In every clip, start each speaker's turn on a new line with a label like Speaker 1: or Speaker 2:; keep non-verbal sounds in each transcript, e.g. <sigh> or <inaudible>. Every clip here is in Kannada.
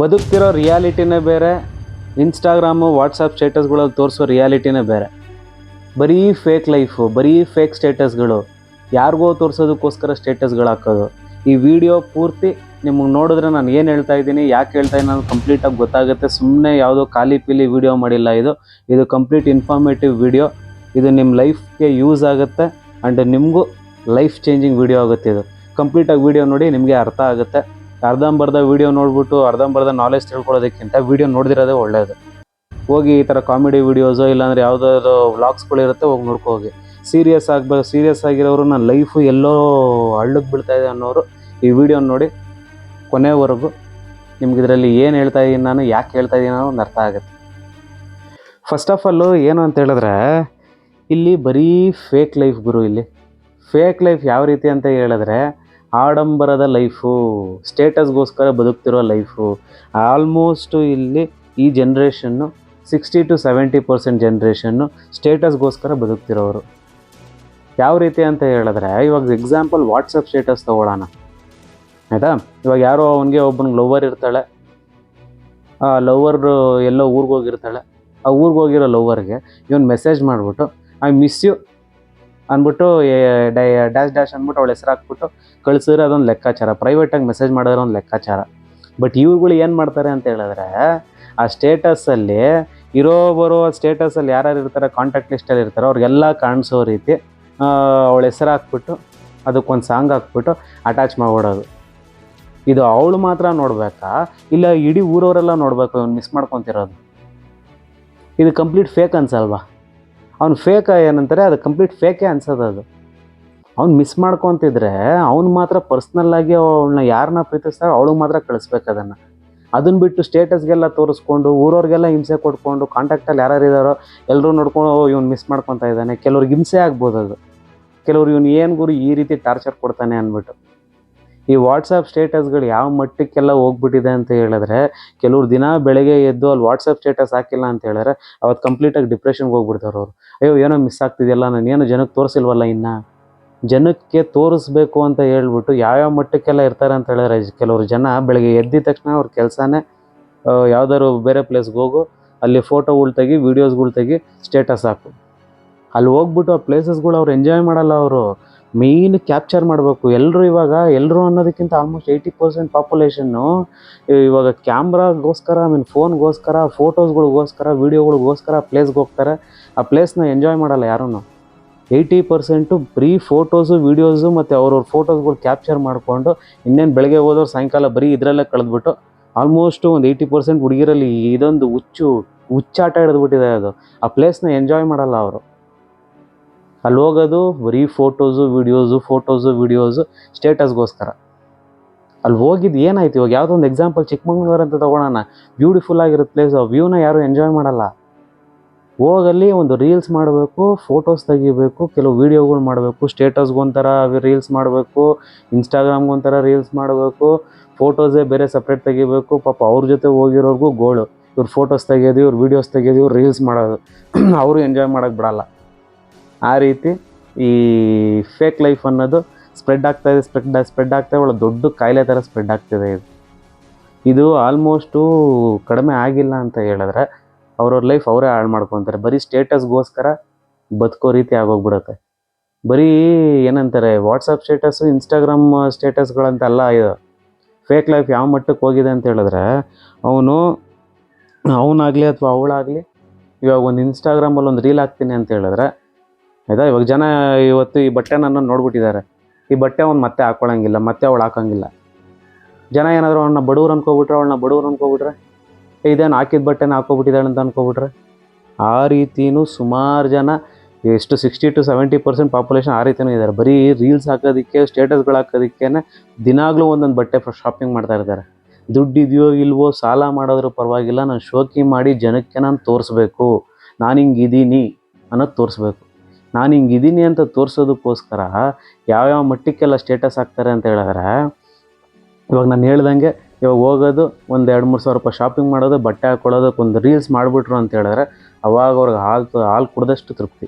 Speaker 1: ಬದುಕ್ತಿರೋ ರಿಯಾಲಿಟಿನೇ ಬೇರೆ ಇನ್ಸ್ಟಾಗ್ರಾಮು ವಾಟ್ಸಪ್ ಸ್ಟೇಟಸ್ಗಳಲ್ಲಿ ತೋರಿಸೋ ರಿಯಾಲಿಟಿನೇ ಬೇರೆ. ಬರೀ ಫೇಕ್ ಲೈಫು ಬರೀ ಫೇಕ್ ಸ್ಟೇಟಸ್ಗಳು ಯಾರಿಗೋ ತೋರಿಸೋದಕ್ಕೋಸ್ಕರ ಸ್ಟೇಟಸ್ಗಳು ಹಾಕೋದು ಈ ವಿಡಿಯೋ ಪೂರ್ತಿ ನಿಮಗೆ ನೋಡಿದ್ರೆ ನಾನು ಏನು ಹೇಳ್ತಾ ಇದ್ದೀನಿ, ಯಾಕೆ ಹೇಳ್ತಾ ಇದ್ದೀನಿ ನಾನು ಕಂಪ್ಲೀಟಾಗಿ ಗೊತ್ತಾಗುತ್ತೆ. ಸುಮ್ಮನೆ ಯಾವುದೋ ಖಾಲಿ ಪೀಲಿ ವಿಡಿಯೋ ಮಾಡಿಲ್ಲ ಇದು. ಇದು ಕಂಪ್ಲೀಟ್ ಇನ್ಫಾರ್ಮೇಟಿವ್ ವಿಡಿಯೋ ಇದು ನಿಮ್ಮ ಲೈಫ್ಗೆ ಯೂಸ್ ಆಗುತ್ತೆ ಆ್ಯಂಡ್ ನಿಮಗೂ ಲೈಫ್ ಚೇಂಜಿಂಗ್ ವಿಡಿಯೋ ಆಗುತ್ತೆ ಇದು. ಕಂಪ್ಲೀಟಾಗಿ ವಿಡಿಯೋ ನೋಡಿ ನಿಮಗೆ ಅರ್ಥ ಆಗುತ್ತೆ. ಅರ್ಧಂಬರ್ಧ ವಿಡಿಯೋ ನೋಡ್ಬಿಟ್ಟು ಅರ್ಧಂಬರ್ಧ ನಾಲೆಜ್ ತಿಳ್ಕೊಳ್ಳೋದಕ್ಕಿಂತ ವಿಡಿಯೋ ನೋಡಿದಿರೋದೇ ಒಳ್ಳೆಯದು ಹೋಗಿ ಈ ಥರ ಕಾಮಿಡಿ ವಿಡಿಯೋಸು ಇಲ್ಲಾಂದರೆ ಯಾವುದಾದ್ರು ವ್ಲಾಗ್ಸ್ಗಳಿರುತ್ತೆ ಹೋಗಿ ನೋಡ್ಕೋಗಿ ಸೀರಿಯಸ್ ಆಗಿ ಸೀರಿಯಸ್ ಆಗಿರೋರು ನನ್ನ ಲೈಫು ಎಲ್ಲೋ ಹಳ್ಳಕ್ಕೆ ಬೀಳ್ತಾ ಇದೆ ಅನ್ನೋರು ಈ ವಿಡಿಯೋ ನೋಡಿ ಕೊನೆವರೆಗೂ ನಿಮ್ಗೆ ಇದರಲ್ಲಿ ಏನು ಹೇಳ್ತಾ ಇದ್ದೀನಿ ನಾನು, ಯಾಕೆ ಹೇಳ್ತಾ ಇದ್ದೀನಿ ಅನ್ನೋ ಒಂದು ಅರ್ಥ ಆಗುತ್ತೆ. ಫಸ್ಟ್ ಆಫ್ ಆಲು ಏನು ಅಂತ ಹೇಳಿದ್ರೆ, ಇಲ್ಲಿ ಬರೀ ಫೇಕ್ ಲೈಫ್ ಗುರು ಇಲ್ಲಿ. ಫೇಕ್ ಲೈಫ್ ಯಾವ ರೀತಿ ಅಂತ ಹೇಳಿದ್ರೆ ಆಡಂಬರದ ಲೈಫು ಸ್ಟೇಟಸ್ಗೋಸ್ಕರ ಬದುಕ್ತಿರೋ ಲೈಫು ಆಲ್ಮೋಸ್ಟು ಇಲ್ಲಿ ಈ generation sixty to seventy percent generation ಸ್ಟೇಟಸ್ಗೋಸ್ಕರ ಬದುಕ್ತಿರೋರು. ಯಾವ ರೀತಿ ಅಂತ ಹೇಳಿದ್ರೆ, ಇವಾಗ ಎಕ್ಸಾಂಪಲ್ ವಾಟ್ಸಪ್ ಸ್ಟೇಟಸ್ ತೊಗೊಳ್ಳೋಣ ಆಯಿತಾ? ಇವಾಗ ಯಾರೋ ಅವನಿಗೆ ಒಬ್ಬನಿಗೆ ಲವರ್ ಇರ್ತಾಳೆ. ಆ ಎಲ್ಲೋ ಊರಿಗೆ ಹೋಗಿರ್ತಾಳೆ. ಆ ಊರಿಗೆ ಹೋಗಿರೋ ಲವರ್ಗೆ ಇವನು ಮೆಸೇಜ್ ಮಾಡಿಬಿಟ್ಟು ಐ ಮಿಸ್ ಯು ಅಂದ್ಬಿಟ್ಟು ಡ್ಯಾಶ್ ಡ್ಯಾಶ್ ಅಂದ್ಬಿಟ್ಟು ಅವಳ ಹೆಸರು ಹಾಕ್ಬಿಟ್ಟು ಕಳಿಸಿದ್ರೆ ಅದೊಂದು ಲೆಕ್ಕಾಚಾರ ಪ್ರೈವೇಟಾಗಿ ಮೆಸೇಜ್ ಮಾಡಿದ್ರೆ ಒಂದು ಲೆಕ್ಕಾಚಾರ. ಬಟ್ ಇವುಗಳು ಏನು ಮಾಡ್ತಾರೆ ಅಂತ ಹೇಳಿದ್ರೆ, ಆ ಸ್ಟೇಟಸಲ್ಲಿ ಇರೋ ಬರೋ ಸ್ಟೇಟಸಲ್ಲಿ ಯಾರ್ಯಾರು ಇರ್ತಾರೆ ಕಾಂಟ್ಯಾಕ್ಟ್ ಲಿಸ್ಟಲ್ಲಿ ಇರ್ತಾರೋ, ಅವ್ರಿಗೆಲ್ಲ ಕಾಣಿಸೋ ರೀತಿ ಅವಳ ಹೆಸರು ಹಾಕ್ಬಿಟ್ಟು, ಅದಕ್ಕೊಂದು ಸಾಂಗ್ ಹಾಕ್ಬಿಟ್ಟು ಅಟ್ಯಾಚ್ ಮಾಡ್ಬಿಡೋದು ಇದು ಅವಳು ಮಾತ್ರ ನೋಡಬೇಕಾ? ಇಲ್ಲ ಇಡೀ ಊರವರೆಲ್ಲ ನೋಡಬೇಕು ಅವ್ನು ಮಿಸ್ ಮಾಡ್ಕೊತಿರೋದು? ಇದು ಕಂಪ್ಲೀಟ್ ಫೇಕ್ ಅನ್ಸಲ್ವಾ? ಅವ್ನು ಫೇಕ್ ಏನಂತಾರೆ, ಅದು ಕಂಪ್ಲೀಟ್ ಫೇಕೇ ಅನ್ಸೋದು ಅದು. ಅವ್ನು ಮಿಸ್ ಮಾಡ್ಕೊತಿದ್ರೆ ಅವ್ನು ಮಾತ್ರ ಪರ್ಸ್ನಲ್ಲಾಗಿ ಅವಳನ್ನ ಯಾರನ್ನ ಪ್ರೀತಿಸ್ತಾರೋ ಅವಳಿಗೆ ಮಾತ್ರ ಕಳಿಸ್ಬೇಕು ಅದನ್ನು. ಬಿಟ್ಟು ಸ್ಟೇಟಸ್ಗೆಲ್ಲ ತೋರಿಸ್ಕೊಂಡು, ಊರವ್ರಿಗೆಲ್ಲ ಹಿಂಸೆ ಕೊಟ್ಕೊಂಡು ಕಾಂಟ್ಯಾಕ್ಟಲ್ಲಿ ಯಾರ್ಯಾರು ಇದ್ದಾರೋ ಎಲ್ಲರೂ ನೋಡ್ಕೊಂಡು ಇವ್ನು ಮಿಸ್ ಮಾಡ್ಕೊತಾ ಇದ್ದಾನೆ. ಕೆಲವ್ರಿಗೆ ಹಿಂಸೆ ಆಗ್ಬೋದು ಅದು. ಕೆಲವ್ರು ಇವ್ನು ಏನು ಗುರು ಈ ರೀತಿ ಟಾರ್ಚರ್ ಕೊಡ್ತಾನೆ ಅಂದ್ಬಿಟ್ಟು ಈ ವಾಟ್ಸಪ್ ಸ್ಟೇಟಸ್ಗಳು ಯಾವ ಮಟ್ಟಕ್ಕೆಲ್ಲ ಹೋಗ್ಬಿಟ್ಟಿದೆ ಅಂತ ಹೇಳಿದ್ರೆ, ಕೆಲವ್ರು ದಿನ ಬೆಳಗ್ಗೆ ಎದ್ದು ಅಲ್ಲಿ ವಾಟ್ಸಪ್ ಸ್ಟೇಟಸ್ ಹಾಕಿಲ್ಲ ಅಂತ ಹೇಳಿದ್ರೆ ಅವತ್ತು ಕಂಪ್ಲೀಟಾಗಿ ಡಿಪ್ರೆಷನ್ಗೆ ಹೋಗ್ಬಿಡ್ತಾರೆ ಅವರು. ಅಯ್ಯೋ, ಏನೋ ಮಿಸ್ ಆಗ್ತಿದೆಯಲ್ಲ, ನಾನು ಏನೋ ಜನಕ್ಕೆ ತೋರಿಸಿಲ್ವಲ್ಲ ಇನ್ನು? ಜನಕ್ಕೆ ತೋರಿಸ್ಬೇಕು ಅಂತ ಹೇಳ್ಬಿಟ್ಟು ಯಾವ್ಯಾವ ಮಟ್ಟಕ್ಕೆಲ್ಲ ಇರ್ತಾರೆ ಅಂತ ಹೇಳಿದ್ರೆ ಕೆಲವರು ಜನ ಬೆಳಗ್ಗೆ ಎದ್ದಿದ ತಕ್ಷಣ ಅವ್ರ ಕೆಲಸನೇ ಯಾವ್ದಾದ್ರು ಬೇರೆ ಪ್ಲೇಸ್ಗೆ ಹೋಗು, ಅಲ್ಲಿ ಫೋಟೋಗಳು ತೆಗಿ ವೀಡಿಯೋಸ್ಗಳು ತೆಗಿ ಸ್ಟೇಟಸ್ ಹಾಕು. ಅಲ್ಲಿ ಹೋಗ್ಬಿಟ್ಟು ಆ ಪ್ಲೇಸಸ್ಗಳು ಅವ್ರು ಎಂಜಾಯ್ ಮಾಡಲ್ಲ ಅವರು. ಮೇಯ್ನ್ ಕ್ಯಾಪ್ಚರ್ ಮಾಡಬೇಕು. ಎಲ್ಲರೂ ಇವಾಗ ಎಲ್ಲರೂ ಅನ್ನೋದಕ್ಕಿಂತ ಆಲ್ಮೋಸ್ಟ್ ಏಯ್ಟಿ ಪರ್ಸೆಂಟ್ ಪಾಪ್ಯುಲೇಷನ್ನು ಇವಾಗ ಕ್ಯಾಮ್ರಾಗೋಸ್ಕರ ಐ ಮೀನ್ ಫೋನ್ಗೋಸ್ಕರ ಫೋಟೋಸ್ಗಳಿಗೋಸ್ಕರ ವೀಡಿಯೋಗಳಿಗೋಸ್ಕರ ಪ್ಲೇಸ್ಗೆ ಹೋಗ್ತಾರೆ. ಆ ಪ್ಲೇಸ್ನ ಎಂಜಾಯ್ ಮಾಡಲ್ಲ ಯಾರೂ ಏಯ್ಟಿ ಪರ್ಸೆಂಟು ಬರೀ ಫೋಟೋಸು ವೀಡಿಯೋಸು ಮತ್ತು ಅವ್ರವ್ರ ಫೋಟೋಸ್ಗಳು ಕ್ಯಾಪ್ಚರ್ ಮಾಡಿಕೊಂಡು ಇನ್ನೇನು ಬೆಳಗ್ಗೆ ಹೋದವ್ರು ಸಾಯಂಕಾಲ ಬರೀ ಇದರಲ್ಲೇ ಕಳೆದ್ಬಿಟ್ಟು ಆಲ್ಮೋಸ್ಟು ಒಂದು ಏಯ್ಟಿ ಪರ್ಸೆಂಟ್ ಹುಡುಗಿರಲ್ಲಿ ಇದೊಂದು ಹುಚ್ಚು, ಹುಚ್ಚಾಟ ಹಿಡಿದ್ಬಿಟ್ಟಿದೆ ಅದು. ಆ ಪ್ಲೇಸ್ನ ಎಂಜಾಯ್ ಮಾಡಲ್ಲ ಅವರು. ಅಲ್ಲಿ ಹೋಗೋದು ಬರೀ ಫೋಟೋಸು ವೀಡಿಯೋಸು ಫೋಟೋಸು ವೀಡಿಯೋಸು ಸ್ಟೇಟಸ್ಗೋಸ್ಕರ ಅಲ್ಲಿ ಹೋಗಿದ್ದು ಏನಾಯ್ತು ಇವಾಗ? ಯಾವುದೋ ಒಂದು ಎಕ್ಸಾಂಪಲ್ ಚಿಕ್ಕಮಂಗ್ಳೂರು ಅಂತ ತೊಗೊಳೋಣ. ಬ್ಯೂಟಿಫುಲ್ ಆಗಿರೋ ಪ್ಲೇಸ್ ವ್ಯೂನ ಯಾರು ಎಂಜಾಯ್ ಮಾಡಲ್ಲ. ಹೋಗಲ್ಲಿ ಒಂದು ರೀಲ್ಸ್ ಮಾಡಬೇಕು ಫೋಟೋಸ್ ತೆಗಿಬೇಕು, ಕೆಲವು ವೀಡಿಯೋಗಳು ಮಾಡಬೇಕು ಸ್ಟೇಟಸ್ಗೊಂಥರ ರೀಲ್ಸ್ ಮಾಡಬೇಕು ಇನ್ಸ್ಟಾಗ್ರಾಮ್ಗೊಂಥರ ರೀಲ್ಸ್ ಮಾಡಬೇಕು ಫೋಟೋಸೇ ಬೇರೆ ಸಪ್ರೇಟ್ ತೆಗಿಬೇಕು, ಪಾಪ ಅವ್ರ ಜೊತೆ ಹೋಗಿರೋರ್ಗೂ ಗೋಳು. ಇವ್ರು ಫೋಟೋಸ್ ತೆಗೆಯೋದು, ಇವ್ರು ವೀಡಿಯೋಸ್ ತೆಗೆಯೋದು, ಇವ್ರು ರೀಲ್ಸ್ ಮಾಡೋದು. ಅವರು ಎಂಜಾಯ್ ಮಾಡೋಕ್ಕೆ ಬಿಡಲ್ಲ. ಆ ರೀತಿ ಈ ಫೇಕ್ ಲೈಫ್ ಅನ್ನೋದು ಸ್ಪ್ರೆಡ್ ಆಗ್ತಾ ಇದೆ ಸ್ಪ್ರೆಡ್ ಸ್ಪ್ರೆಡ್ ಆಗ್ತಾ ಒಳ್ಳೆ ದೊಡ್ಡ ಕಾಯಿಲೆ ಥರ ಸ್ಪ್ರೆಡ್ ಆಗ್ತಿದೆ ಇದು. ಇದು ಆಲ್ಮೋಸ್ಟು ಕಡಿಮೆ ಆಗಿಲ್ಲ ಅಂತ ಹೇಳಿದ್ರೆ ಅವ್ರವ್ರ ಲೈಫ್ ಅವರೇ ಹಾಳು ಮಾಡ್ಕೊತಾರೆ. ಬರೀ ಸ್ಟೇಟಸ್ಗೋಸ್ಕರ ಬದುಕೋ ರೀತಿ ಆಗೋಗ್ಬಿಡುತ್ತೆ. ಬರೀ ಏನಂತಾರೆ ವಾಟ್ಸಪ್ ಸ್ಟೇಟಸ್ಸು ಇನ್ಸ್ಟಾಗ್ರಾಮ್ ಸ್ಟೇಟಸ್ಗಳಂತೆಲ್ಲ ಇದು. ಫೇಕ್ ಲೈಫ್ ಯಾವ ಮಟ್ಟಕ್ಕೆ ಹೋಗಿದೆ ಅಂತ ಹೇಳಿದ್ರೆ, ಅವನು, ಅವನಾಗಲಿ ಅಥವಾ ಅವಳಾಗಲಿ, ಇವಾಗ ಒಂದು ಇನ್ಸ್ಟಾಗ್ರಾಮಲ್ಲಿ ಒಂದು ರೀಲ್ ಹಾಕ್ತೀನಿ ಅಂತ ಹೇಳಿದ್ರೆ, ಆಯಿತಾ? ಇವಾಗ ಜನ ಇವತ್ತು ಈ ಬಟ್ಟೆ ನನ್ನ ನೋಡ್ಬಿಟ್ಟಿದ್ದಾರೆ. ಈ ಬಟ್ಟೆ ಅವ್ನು ಮತ್ತೆ ಹಾಕ್ಕೊಳಂಗಿಲ್ಲ ಮತ್ತೆ ಅವಳು ಹಾಕೋಂಗಿಲ್ಲ. ಜನ ಏನಾದರೂ ಅವಳನ್ನ ಬಡವ್ರು ಅನ್ಕೋಬಿಟ್ರೆ, ಅವಳನ್ನ ಬಡವ್ರು ಅನ್ಕೋಬಿಟ್ರೆ ಇದೇನು ಹಾಕಿದ ಬಟ್ಟೆನ ಹಾಕೋಬಿಟ್ಟಿದ್ದಾಳೆ ಅಂತ ಅನ್ಕೋಬಿಟ್ರೆ. ಆ ರೀತಿನೂ ಸುಮಾರು ಜನ, ಎಷ್ಟು sixty to seventy percent population ಆ ರೀತಿಯೂ ಇದ್ದಾರೆ. ಬರೀ ರೀಲ್ಸ್ ಹಾಕೋದಕ್ಕೆ ಸ್ಟೇಟಸ್ಗಳು ಹಾಕೋದಕ್ಕೆ ದಿನಾಗಲೂ ಒಂದೊಂದು ಬಟ್ಟೆ ಶಾಪಿಂಗ್ ಮಾಡ್ತಾ ಇರ್ತಾರೆ. ದುಡ್ಡು ಇದೆಯೋ ಇಲ್ವೋ ಸಾಲ ಮಾಡೋದ್ರೂ ಪರವಾಗಿಲ್ಲ, ನಾನು ಶೋಕಿ ಮಾಡಿ ಜನಕ್ಕೆ ನಾನು ತೋರಿಸ್ಬೇಕು. ನಾನು ಹಿಂಗಿದ್ದೀನಿ ಅನ್ನೋದು ತೋರಿಸ್ಬೇಕು. ನಾನು ಹಿಂಗಿದ್ದೀನಿ ಅಂತ ತೋರಿಸೋದಕ್ಕೋಸ್ಕರ ಯಾವ್ಯಾವ ಮಟ್ಟಕ್ಕೆಲ್ಲ ಸ್ಟೇಟಸ್ ಹಾಕ್ತಾರೆ ಅಂತ ಹೇಳಿದ್ರೆ, ಇವಾಗ ನಾನು ಹೇಳ್ದಂಗೆ ಇವಾಗ ಹೋಗೋದು ಒಂದು ಎರಡು ಮೂರು ಸಾವಿರ ರೂಪಾಯಿ ಶಾಪಿಂಗ್ ಮಾಡೋದು, ಬಟ್ಟೆ ಹಾಕ್ಕೊಳ್ಳೋದಕ್ಕೆ ಒಂದು ರೀಲ್ಸ್ ಮಾಡಿಬಿಟ್ರು ಅಂತ ಹೇಳಿದ್ರೆ ಅವಾಗ ಅವ್ರಿಗೆ ಹಾಲು ಹಾಲು ಕುಡ್ದಷ್ಟು ತೃಪ್ತಿ.